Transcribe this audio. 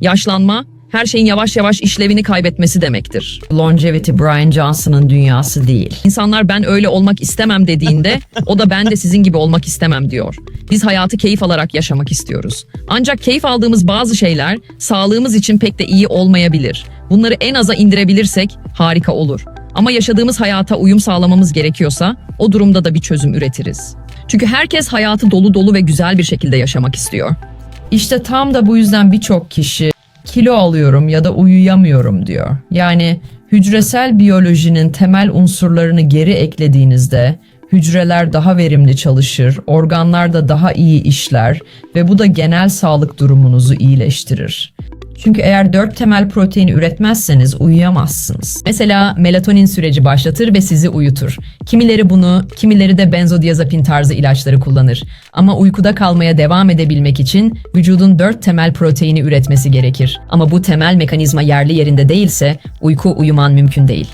Yaşlanma, her şeyin yavaş yavaş işlevini kaybetmesi demektir. Longevity Brian Johnson'ın dünyası değil. İnsanlar ben öyle olmak istemem dediğinde o da ben de sizin gibi olmak istemem diyor. Biz hayatı keyif alarak yaşamak istiyoruz. Ancak keyif aldığımız bazı şeyler sağlığımız için pek de iyi olmayabilir. Bunları en aza indirebilirsek harika olur. Ama yaşadığımız hayata uyum sağlamamız gerekiyorsa o durumda da bir çözüm üretiriz. Çünkü herkes hayatı dolu dolu ve güzel bir şekilde yaşamak istiyor. İşte tam da bu yüzden birçok kişi kilo alıyorum ya da uyuyamıyorum diyor. Yani hücresel biyolojinin temel unsurlarını geri eklediğinizde hücreler daha verimli çalışır, organlar da daha iyi işler ve bu da genel sağlık durumunuzu iyileştirir. Çünkü eğer dört temel proteini üretmezseniz uyuyamazsınız. Mesela melatonin süreci başlatır ve sizi uyutur. Kimileri bunu, kimileri de benzodiazepin tarzı ilaçları kullanır. Ama uykuda kalmaya devam edebilmek için vücudun dört temel proteini üretmesi gerekir. Ama bu temel mekanizma yerli yerinde değilse uyku uyuman mümkün değil.